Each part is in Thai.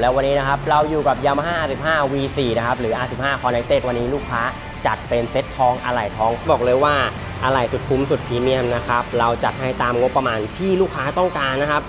แล้ววันนี้นะครับเราอยู่กับ Yamaha R15 V4 นะครับหรือ R15 Connected วันนี้ลูกค้าจัดเป็นเซ็ตทองอะไหล่ทอง บอกเลยว่าอะไหล่สุดคุ้มสุดพรีเมียมนะครับเราจัดให้ตามงบประมาณที่ลูกค้าต้องการนะครับ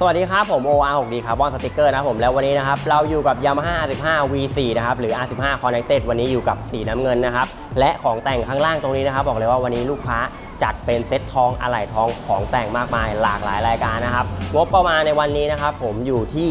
สวัสดีครับ ผม OR6D Carbon Sticker นะครับผมแล้ววันนี้นะครับ เราอยู่กับ Yamaha R15 V4 นะครับ หรือ R15 Connected วันนี้อยู่กับสีน้ำเงินนะครับ และของแต่งข้างล่างตรงนี้นะครับ บอกเลยว่าวันนี้ลูกค้าจัดเป็นเซ็ตทองอะไหล่ทองของแต่งมากมายหลากหลายรายการนะครับ งบประมาณในวันนี้นะครับ ผมอยู่ที่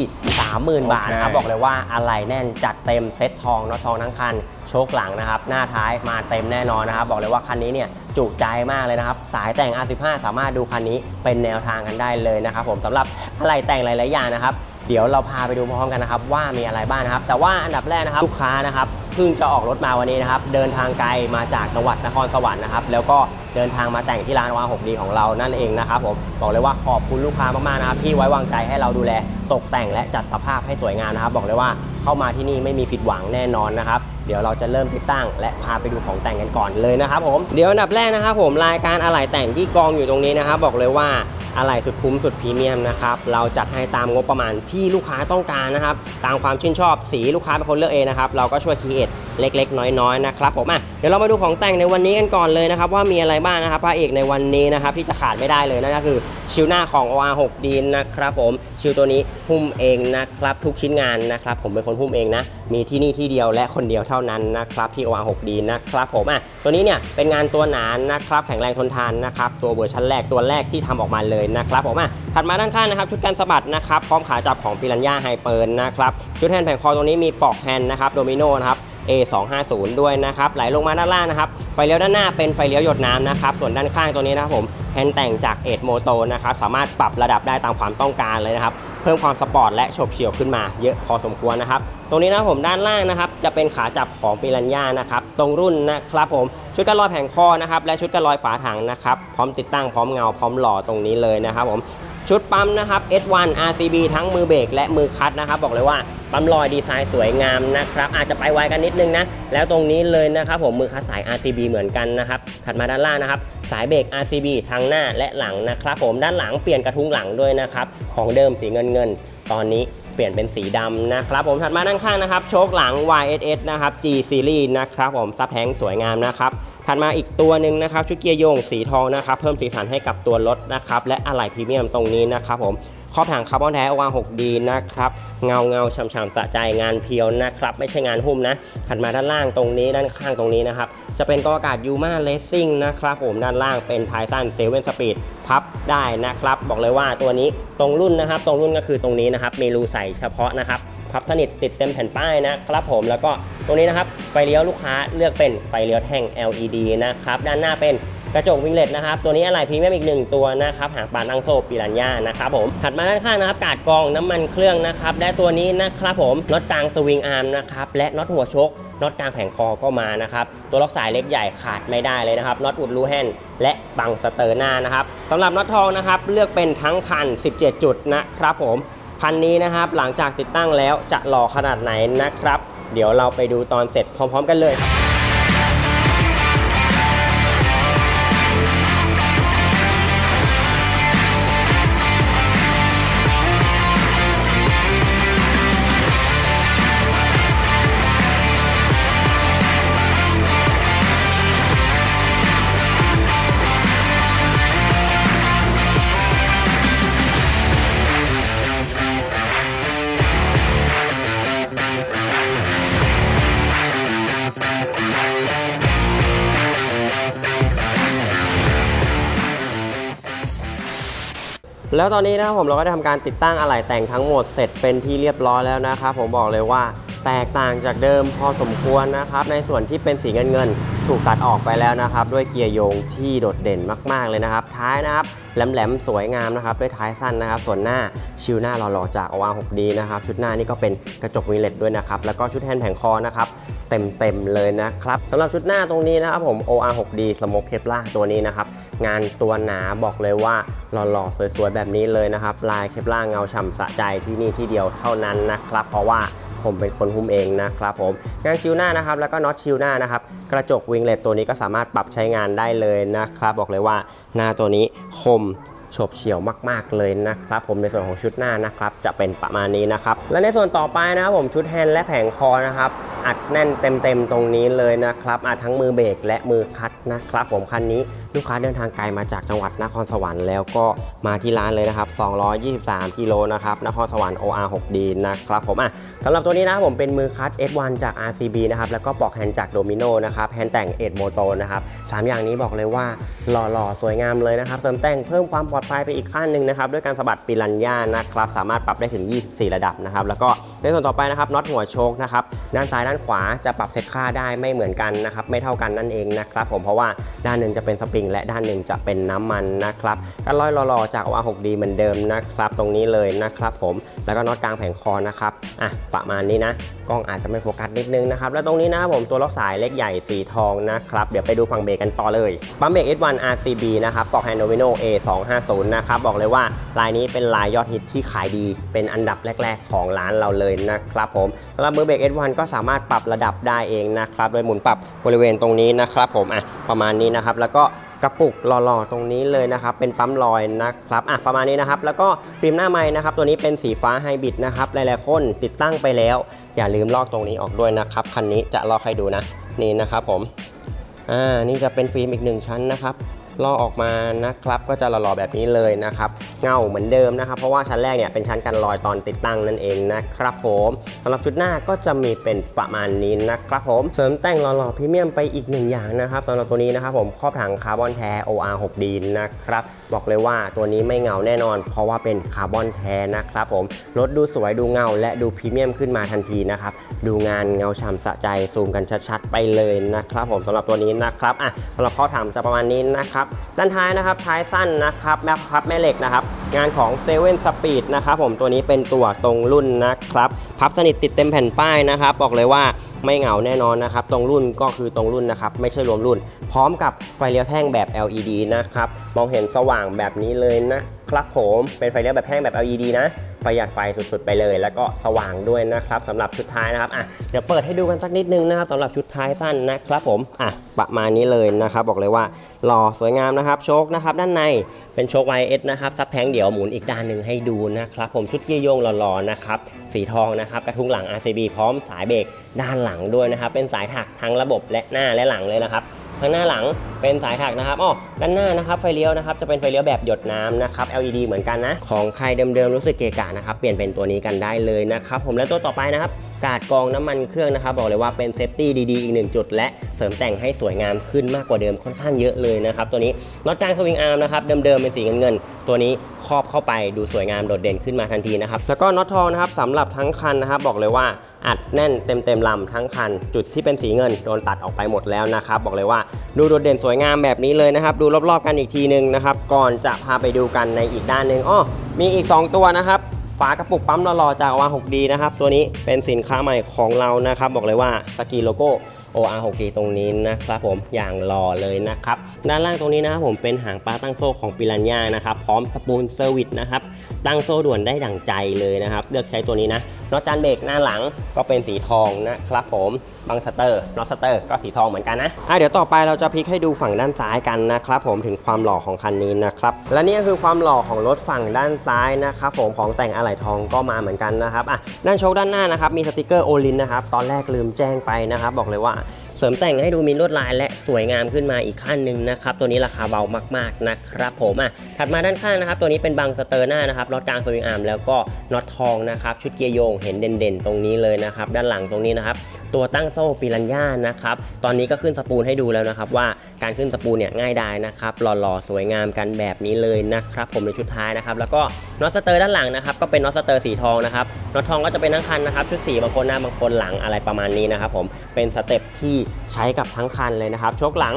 30,000 บาทนะครับโอเคบอกเลยว่าอะไหล่แน่นจัดเต็มเซ็ตทองเนาะทองทั้งคัน โชคหลังนะครับ หน้าท้ายมาเต็มแน่นอนนะครับ บอกเลยว่าคันนี้เนี่ยจุใจมากเลยนะครับ สายแต่ง R15 สามารถดูคันนี้เป็นแนวทางกันได้เลยนะครับผมสำหรับอะไรแต่งหลายๆอย่างนะครับ เดี๋ยวเราพาไปดูพร้อมกันนะครับว่ามีอะไรบ้างนะครับ แต่ว่าอันดับแรกนะครับลูกค้านะครับ เพิ่งจะออกรถมาวันนี้นะครับ เดินทางไกลมาจากจังหวัดนครสวรรค์นะครับ แล้วก็เดินทางมาแต่งที่ร้านวา6ดีของเรานั่นเองนะครับผมบอกเลยว่าขอบคุณลูกค้ามากๆนะครับที่ไว้วางใจให้เราดูแลตกแต่งและจัดสภาพให้สวยงามนะครับ บอกเลยว่าเข้ามาที่นี่ไม่มีผิดหวังแน่นอนนะครับเดี๋ยวเราจะเริ่มติดตั้ง และพาไปดูของแต่งกันก่อนเลยนะครับผมเดี๋ยวอันดับแรกนะครับผมรายการอะไหล่แต่งที่กองอยู่ตรงนี้นะครับ บอกเลยว่า อะไหล่สุดคุ้มสุดพรีเมียมนะครับเราจัดให้ตามงบประมาณที่ลูกค้าต้องการนะครับตามความชื่นชอบสีลูกค้าเป็นคนเลือกเองนะครับเราก็ช่วยคีเอท เล็ก ๆ น้อยๆนะครับผมอะเดี๋ยวเรามาดูของแต่งในวันนี้กันก่อนเลยนะครับว่ามีอะไรบ้างนะครับพระเอกในวันนี้นะครับที่จะขาดไม่ได้เลยนั่นก็คือชิวหน้าของ OR6D นะครับผมชิวตัวนี้หุ้มเองนะครับทุกชิ้นงานนะครับผมเป็นคนหุ้มเองนะมีที่นี่ที่เดียวและคนเดียวเท่านั้นนะครับที่ OR6D นะครับผมอะตัวนี้เนี่ยเป็นงานตัวหนานะครับแข็งแรงทนทานนะครับตัวเวอร์ชันแรกตัวแรกที่ทำออกมาเลยนะครับผมอะถัดมาด้านข้างนะครับชุดกันสะบัดนะครับพร้อมขาจับของปิรันย่าไฮเปอร์นะครับชุดแฮนด์แผงคอตรงนี้มีปอกแฮนด์นะครับโดมิโนนะครับ A250 ด้วยนะครับไหลลงมาด้านล่างนะครับไฟเลี้ยวด้านหน้าเป็นไฟเลี้ยวหยดน้ำนะครับส่วนด้านข้างตัวนี้นะครับผมแฮนด์แต่งจากเอ็ดโมโตนะครับสามารถปรับระดับได้ตามความต้องการเลยนะครับเพิ่มความสปอร์ตและโฉบเฉี่ยวขึ้นมาเยอะพอสมควรนะครับตรงนี้นะผมด้านล่างนะครับจะเป็นขาจับของปิรันย่านะครับตรงรุ่นนะครับผมชุดกันลอยแผงคอนะครับและชุดกันลอยฝาถังนะครับพร้อมติดตั้งพร้อมเงาพร้อมหล่อตรงนี้เลยนะครับผม ชุดปั๊มนะครับ S1 RCB ทั้งมือเบรกและมือคัดนะครับ บอกเลยว่าปั๊มลอยดีไซน์สวยงามนะครับ อาจจะไปไวกันนิดนึงนะ แล้วตรงนี้เลยนะครับผมมือคัดสาย RCB เหมือนกันนะครับ ถัดมาด้านล่างนะครับ สายเบรก RCB ทั้งหน้าและหลังนะครับ ผมด้านหลังเปลี่ยนกระทุ้งหลังด้วยนะครับ ของเดิมสีเงินเงิน ตอนนี้ เปลี่ยนเป็นสีดำนะครับผมถัดมาด้านข้างนะครับโชคหลัง YSS นะครับ G Series นะครับผมซับแทงสวยงามนะครับถัดมาอีกตัวหนึ่งนะครับชุดเกียร์โยงสีทองนะครับเพิ่มสีสันให้กับตัวรถนะครับและอะไหล่พรีเมียมตรงนี้นะครับผมครอบถังคาร์บอนแท้ OR 6D นะครับเงาเงาฉ่ำๆสะใจงานเพียวนะครับไม่ใช่งานหุ้มนะถัดมาด้านล่างตรงนี้ด้านข้างตรงนี้นะครับจะเป็นกออากาศยูมาเลสซิ่งนะครับผมด้านล่างเป็นไทสันเซเว่นสปีดพับได้นะครับ บอกเลยว่าตัวนี้ตรงรุ่นนะครับ ตรงรุ่นก็คือตรงนี้นะครับมีรูใส่เฉพาะนะครับพับสนิทติดเต็มแผ่นป้ายนะครับผมแล้วก็ตรงนี้นะครับไฟเลี้ยวลูกค้าเลือกเป็นไฟเลี้ยวแท่ง LED นะครับด้านหน้าเป็นกระจกวิงเลตนะครับ ตัวนี้อะไรพรีเมียมอีกหนึ่งตัวนะครับ หางปานตั้งโซปิรันยานะครับผม ถัดมาด้านข้างนะครับ กาดกรองน้ำมันเครื่องนะครับ และตัวนี้นะครับผมน็อตกลางสวิงอาร์มนะครับ และน็อตหัวชกน็อตกลางแผงคอก็มานะครับ ตัวล็อกสายเล็กใหญ่ขาดไม่ได้เลยนะครับ น็อตอุดรูแฮนและบังสเตอร์หน้านะครับสำหรับน็อตทองนะครับ เลือกเป็นทั้งคัน 17 จุดนะครับผม คันนี้นะครับหลังจากติดตั้งแล้วจะหล่อขนาดไหนนะครับ เดี๋ยวเราไปดูตอนเสร็จพร้อม ๆ กันเลย แล้วตอนนี้นะครับผมเราก็ได้ทำการติดตั้งอะไหล่แต่งทั้งหมดเสร็จเป็นที่เรียบร้อยแล้วนะครับผมบอกเลยว่าแตกต่างจากเดิมพอสมควรนะครับ ในส่วนที่เป็นสีเงินเงินๆถูกตัดออกไปแล้วนะครับ ด้วยเกียร์โยงที่โดดเด่นมาก ๆ เลยนะครับ ท้ายนะครับแหลมๆสวยงามนะครับ ด้วยท้ายสั้นนะครับ ส่วนหน้าชิวหน้าหล่อๆจากอวา 6D นะครับ ชุดหน้านี่ก็เป็นกระจกวิเลตด้วยนะครับ แล้วก็ชุดแฮนด์แผงคอนะครับ เต็มๆเลยนะครับสำหรับชุดหน้าตรงนี้นะครับผม OR6D Smoke Kevlar ตัวนี้นะครับ งานตัวหนาบอกเลยว่าหล่อๆสวยๆแบบนี้เลยนะครับ ลายเคปล่าเงาฉ่ำสะใจที่นี่ที่เดียวเท่านั้นนะครับ เพราะว่าผมเป็นคนหุ้มเองนะครับผมงานชิวหน้านะครับแล้วก็น็อตชิวหน้านะครับกระจกวิงเลตตัวนี้ก็สามารถปรับใช้งานได้เลยนะครับบอกเลยว่าหน้าตัวนี้คม โฉบเฉี่ยวมาก ๆ เลยนะครับ ผมในส่วนของชุดหน้านะครับ จะเป็นประมาณนี้นะครับ และในส่วนต่อไปนะครับผมชุดแฮนด์และแผงคอนะครับ อัดแน่นเต็ม ๆ ตรงนี้เลยนะครับอัดทั้งมือเบรกและมือคัดนะครับ ผมคันนี้ลูกค้าเดินทางไกลมาจากจังหวัดนครสวรรค์แล้วก็มาที่ร้านเลยนะครับ 223 กิโลนะครับ นครสวรรค์ OR 6D นะครับผมอะสำหรับตัวนี้นะผมเป็นมือคัด S1 จาก RCB นะครับ แล้วก็ปอกแฮนด์จากโดมิโนนะครับ แฮนด์แต่งเอ็ดโมโตนะครับสามอย่างนี้บอกเลยว่าหล่อๆ สวยงามเลยนะครับเสริมแต่งเพิ่มความปลอดภัยไปอีกขั้นหนึ่งนะครับด้วยการสะบัดปิรันย่านะครับสามารถปรับได้ถึง 24 ระดับนะครับแล้วก็ในส่วนต่อไปนะครับน็อตหัวโชคนะครับด้านซ้ายด้านขวาจะปรับเซตค่าได้ไม่เหมือนกันนะครับไม่เท่ากันนั่นเองนะครับผมเพราะว่าด้านหนึ่งจะเป็นสปริงและด้านหนึ่งจะเป็นน้ำมันนะครับกันร้อยหล่อๆจาก OR 6D เหมือนเดิมนะครับตรงนี้เลยนะครับผมแล้วก็น็อตกลางแผงคอนะครับอะประมาณนี้นะกล้องอาจจะไม่โฟกัสนิดนึงนะครับแล้วตรงนี้นะครับผมตัวล็อกสายเล็กใหญ่สีทองนะครับเดี๋ยวไปดูฝั่งเบรกกันต่อเลยปั๊มเบรก S1 RCB นะครับปลอกแฮนด์โดมิโน A250 นะครับ บอกเลยว่าลายนี้เป็นลายยอดฮิตที่ขายดีเป็นอันดับแรก ๆ ของร้านเราเลยนะครับผมสำหรับมือเบรก S1 ก็สามารถปรับระดับได้เองนะครับ โดยหมุนปรับบริเวณตรงนี้นะครับผมอะประมาณนี้นะครับ แล้วก็กระปุกหล่อๆตรงนี้เลยนะครับ เป็นปั๊มลอยนะครับอะประมาณนี้นะครับ แล้วก็ฟิล์มหน้าไม้นะครับ ตัวนี้เป็นสีฟ้าไฮบริดนะครับหลายๆคนติดตั้งไปแล้ว อย่าลืมลอกตรงนี้ออกด้วยนะครับคันนี้จะลอกให้ดูนะนี่นะครับผมอ่านี่จะเป็นฟิล์มอีกหนึ่งชั้นนะครับ ลอกออกมานะครับ ก็จะหล่อๆแบบนี้เลยนะครับ เงาเหมือนเดิมนะครับ เพราะว่าชั้นแรกเนี่ยเป็นชั้นกันรอยตอนติดตั้งนั่นเองนะครับผมสำหรับชุดหน้าก็จะมีเป็นประมาณนี้นะครับผม เสริมแต่งหล่อๆพรีเมียมไปอีกหนึ่งอย่างนะครับสำหรับตัวนี้นะครับผมครอบถังคาร์บอนแท้ OR 6D นะครับ บอกเลยว่าตัวนี้ไม่เงาแน่นอน เพราะว่าเป็นคาร์บอนแท้นะครับผม รถดูสวยดูเงา และดูพรีเมียมขึ้นมาทันทีนะครับ ดูงานเงาฉ่ำสะใจซูมกันชัดๆ ไปเลยนะครับผมสำหรับตัวนี้นะครับอะสำหรับข้อถามจะประมาณนี้นะครับด้านท้ายนะครับท้ายสั้นนะครับแม่พับแม่เหล็กนะครับงานของ7 Speed นะครับผมตัวนี้เป็นตัวตรงรุ่นนะครับพับสนิทติดเต็มแผ่นป้ายนะครับบอกเลยว่าไม่เหงาแน่นอนนะครับ ตรงรุ่นก็คือตรงรุ่นนะครับ ไม่ใช่รวมรุ่น พร้อมกับไฟเลี้ยวแท่งแบบ LED นะครับ มองเห็นสว่างแบบนี้เลยนะครับผม เป็นไฟเลี้ยวแบบแท่งแบบ LED นะ ประหยัดไฟสุดๆไปเลย แล้วก็สว่างด้วยนะครับสำหรับชุดท้ายนะครับอะเดี๋ยวเปิดให้ดูกันสักนิดนึงนะครับสำหรับชุดท้ายสั้นนะครับผมอะประมาณนี้เลยนะครับ บอกเลยว่าหล่อสวยงามนะครับโชคนะครับ ด้านในเป็นโชค YS นะครับซับแทงเดี๋ยวหมุนอีกด้านหนึ่งให้ดูนะครับ ผมชุดเกียร์โยงหล่อๆนะครับสีทองนะครับกระทุ้งหลัง RCB พร้อมสายเบรกด้านหลังด้วยนะครับเป็นสายถักทั้งระบบและหน้าและหลังเลยนะครับ ข้างหน้าหลังเป็นสายถักนะครับอ๋อด้านหน้านะครับไฟเลี้ยวนะครับจะเป็นไฟเลี้ยวแบบหยดน้ำนะครับ LED เหมือนกันนะ ของใครเดิมๆรู้สึกเกะกะนะครับเปลี่ยนเป็นตัวนี้กันได้เลยนะครับผมและตัวต่อไปนะครับกาดกองน้ำมันเครื่องนะครับ บอกเลยว่าเป็นเซฟตี้ดีๆอีกหนึ่งจุด และเสริมแต่งให้สวยงามขึ้นมากกว่าเดิมค่อนข้างเยอะเลยนะครับตัวนี้น็อตกลางสวิงอาร์มนะครับเดิมๆเป็นสีเงินๆตัวนี้ครอบเข้าไปดูสวยงามโดดเด่นขึ้นมาทันทีนะครับแล้วก็น็อตทองนะครับสำหรับทั้งคันนะครับ บอกเลยว่าอัดแน่นเต็มเต็มๆลำทั้งคัน จุดที่เป็นสีเงินโดนตัดออกไปหมดแล้วนะครับ บอกเลยว่าดูโดดเด่นสวยงามแบบนี้เลยนะครับ ดูรอบๆกันอีกทีหนึงนะครับ ก่อนจะพาไปดูกันในอีกด้านหนึ่งอ้อมีอีก 2 ตัวนะครับ ฝากระปุกปั๊มหล่อๆจากวา 6D นะครับ ตัวนี้เป็นสินค้าใหม่ของเรานะครับ บอกเลยว่าสกีโลโก้ OR 6D ตรงนี้นะครับผมอย่างหล่อเลยนะครับ ด้านล่างตรงนี้นะครับผมเป็นหางปลาตั้งโซ่ของปิรันย่านะครับ พร้อมสปูนเซอร์วิสนะครับ ตั้งโซ่ด่วนได้ดั่งใจเลยนะครับ เลือกใช้ตัวนี้นะน็อตจานเบรกหน้าหลังก็เป็นสีทองนะครับผม บังสเตอร์น็อตสเตอร์ก็สีทองเหมือนกันนะอะเดี๋ยวต่อไปเราจะพลิกให้ดูฝั่งด้านซ้ายกันนะครับผมถึงความหล่อของคันนี้นะครับและนี่ก็คือความหล่อของรถฝั่งด้านซ้ายนะครับผมของแต่งอะไหล่ทองก็มาเหมือนกันนะครับอะด้านโชคด้านหน้านะครับมีสติกเกอร์โอลินนะครับตอนแรกลืมแจ้งไปนะครับบอกเลยว่า เสริมแต่งให้ดูมีลวดลายและสวยงามขึ้นมาอีกขั้นหนึ่งนะครับ ตัวนี้ราคาเบามากๆนะครับผมอะถัดมาด้านข้างนะครับ ตัวนี้เป็นบังสเตอร์หน้านะครับน็อตกลางสวิงอาร์มแล้วก็น็อตทองนะครับชุดเกียร์โยงเห็นเด่นๆ ตรงนี้เลยนะครับ ด้านหลังตรงนี้นะครับตัวตั้งโซ่ปิรันย่านะครับตอนนี้ก็ขึ้นสปูลให้ดูแล้วนะครับ ว่าการขึ้นสปูลเนี่ยง่ายดายนะครับหล่อๆสวยงามกันแบบนี้เลยนะครับ ผมในชุดท้ายนะครับ แล้วก็น็อตสเตอร์ด้านหลังนะครับก็เป็นน็อตสเตอร์สีทองนะครับน็อตทองก็จะเป็นทั้งคันนะครับชุดสีบางคนหน้าบางคนหลังอะไรประมาณนี้นะครับผมเป็นสเต็ปที่ใช้กับทั้งคันเลยนะครับโชคหลัง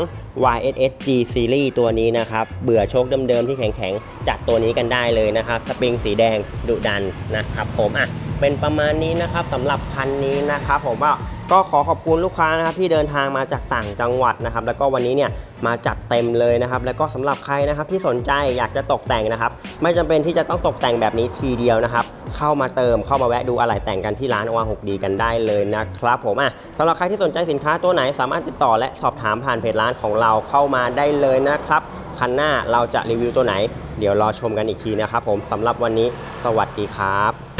YSS G Series ตัวนี้นะครับ เบื่อโชคเดิมๆที่แข็งๆ จัดตัวนี้กันได้เลยนะครับ สปริงสีแดงดุดันนะครับผมอะเป็นประมาณนี้นะครับสำหรับคันนี้นะครับผมว่า ก็ขอขอบคุณลูกค้านะครับที่เดินทางมาจากต่างจังหวัดนะครับ แล้วก็วันนี้เนี่ยมาจัดเต็มเลยนะครับ แล้วก็สำหรับใครนะครับที่สนใจอยากจะตกแต่งนะครับ ไม่จำเป็นที่จะต้องตกแต่งแบบนี้ทีเดียวนะครับ เข้ามาเติมเข้ามาแวะดูอะไหล่แต่งกันที่ร้านอวา 6D กันได้เลยนะครับผมอะสำหรับใครที่สนใจสินค้าตัวไหนสามารถติดต่อและสอบถามผ่านเพจร้านของเราเข้ามาได้เลยนะครับคันหน้าเราจะรีวิวตัวไหน เดี๋ยวรอชมกันอีกทีนะครับผมสำหรับวันนี้สวัสดีครับ